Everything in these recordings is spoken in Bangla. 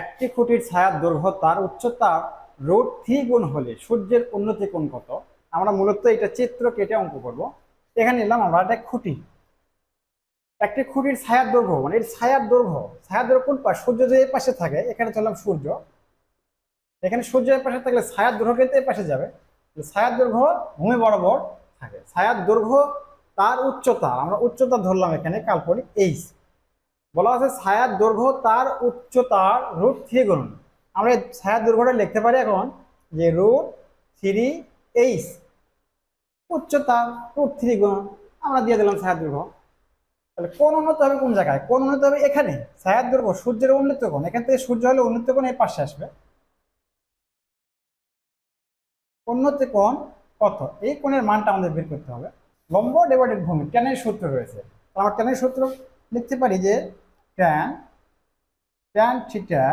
একটি খুঁটির ছায়ার দৈর্ঘ্য তার উচ্চতা রোড থ্রি গুণ হলে সূর্যের উন্নতি কোণ কত? আমরা মূলত এটা চিত্র কেটে অঙ্ক করব। এখানে নিলাম আমরা একটা খুঁটি। একটি খুঁটির ছায়ার দৈর্ঘ্য মানে এর ছায়ার দৈর্ঘ্য ছায়ার দৈর্ঘ্য কোন পাশ? সূর্য যে এই পাশে থাকে, এখানে চললাম সূর্য। এখানে সূর্য এর পাশে থাকলে ছায়ার দৈর্ঘ্য কিন্তু এই পাশে যাবে। ছায়ার দৈর্ঘ্য ভূমি বরাবর থাকে। ছায়ার দৈর্ঘ্য তার উচ্চতা, আমরা উচ্চতা ধরলাম এখানে কাল্পনিক এইচ। বলা আছে ছায়ার দৈর্ঘ্য তার উচ্চতার রুট থ্রি গুণ। আমরা ছায়ার দৈর্ঘ্যটা লিখতে পারি এখন যে রুট থ্রি এইচ উচ্চতা রুট থ্রি গুণ, আমরা দিয়ে দিলাম ছায়ার দৈর্ঘ্য। তাহলে কোন উন্নত হবে কোন জায়গায়? কোন উন্নত হবে এখানে। ছায়ার দৈর্ঘ্য সূর্যের উন্নত কোণ। এখান থেকে সূর্য হলে উন্নত কোণ এই পাশে আসবে। উন্নত কোণ কত? এই কোণের মানটা আমাদের বের করতে হবে। লম্ব ডিভাইডেড ভূমি, ট্যানের সূত্র রয়েছে। আমরা ট্যানের সূত্র লিখতে পারি যে tan tan theta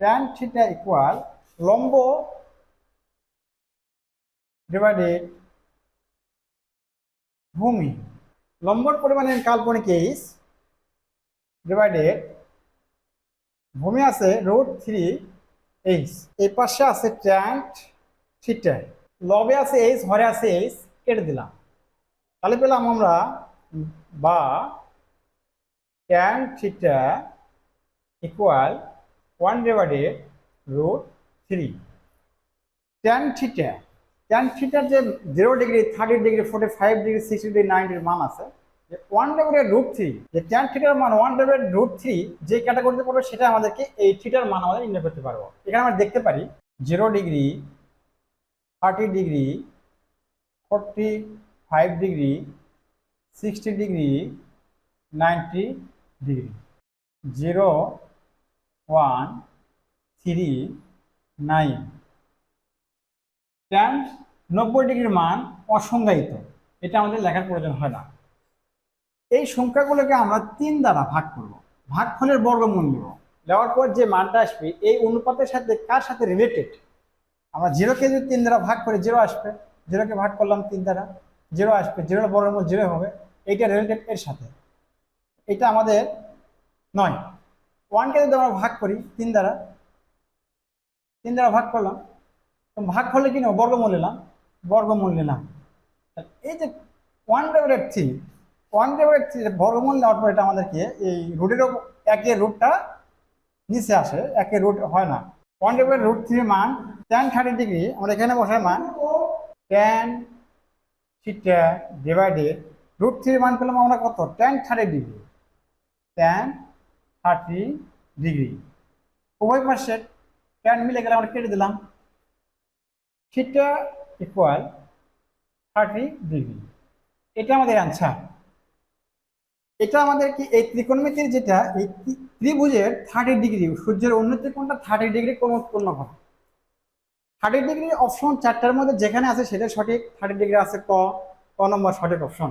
tan theta equal লম্ব ডিভাইডেড ভূমি। লম্বর পরিমাণের কাল্পনিক এইচ ডিভাইডেড ভূমি আছে রুট থ্রি এইচ এই পাশে আছে ট্যান থিটা লবে আছে এইচ হরে আছে এইচ কেটে দিলাম। তাহলে পেলাম আমরা বা tan theta equal 1 divided root 3 tan theta tan theta যে 0 ডিগ্রি 30 ডিগ্রি 45 ডিগ্রি 60 ডিগ্রি 90 এর মান আছে। যে 1 ডিভাইডেড root 3 যে tan theta এর মান 1 ডিভাইডেড root 3 যে ক্যাটাগরিতে পড়বে সেটা আমাদেরকে এই theta এর মান আমরা নির্ণয় করতে পারব। এখানে আমরা দেখতে পারি 0 degree 30 degree 45 degree 60 degree 90 degree 0 1 3 9 tan নব্বই ডিগ্রির মান অসংজ্ঞায়িত। এটা আমাদের লেখার প্রয়োজন হয় না। এই সংখ্যাগুলোকে আমরা তিন দ্বারা ভাগ করব। ভাগফলের বর্গমূল নেব। নেওয়ার পর যে মানটা আসবে, এই অনুপাতের সাথে কার সাথে রিলেটেড আমরা জিরোকে যদি তিন দ্বারা ভাগ করে, জিরো আসবে। জিরোকে ভাগ করলাম তিন দ্বারা। জিরো আসবে, জিরোর বর্গমূল জিরো হবে। এইটা রিলেটেড এর সাথে। এটা আমাদের নয়। ওয়ানকে যদি আমরা ভাগ করি, তিন দ্বারা তিন দ্বারা ভাগ করলাম ভাগ করলে কি নেব? বর্গমূল নিলাম বর্গমূল নিলাম এই যে one divided three one divided three বর্গমূল নেওয়ার পর এটা আমাদেরকে এই রুটের একের রুটটা নিচে আসে, একের রুট হয় না। ওয়ান ডিভাইড রুট থ্রি মান টেন থার্টি ডিগ্রি আমরা এখানে বসার মান tan theta divided root three মান পেলাম আমরা কত? Tan thirty degree tan thirty degree উভয় পাশে টেন মিলে গেলে আমরা কেটে দিলাম। থিটা ইকুয়াল থার্টি ডিগ্রি এটা আমাদের অ্যান্সার এটা আমাদের কি এই ত্রিকোণমিতির যেটা, এই ত্রি- ত্রিভুজের থার্টি ডিগ্রি সূর্যের উন্নতি কোণটা থার্টি ডিগ্রি কোণ উৎপন্ন করে থার্টি ডিগ্রি অপশন চারটার মধ্যে যেখানে আছে সেটা সঠিক। থার্টি ডিগ্রি আছে ক ক নম্বর সঠিক অপশন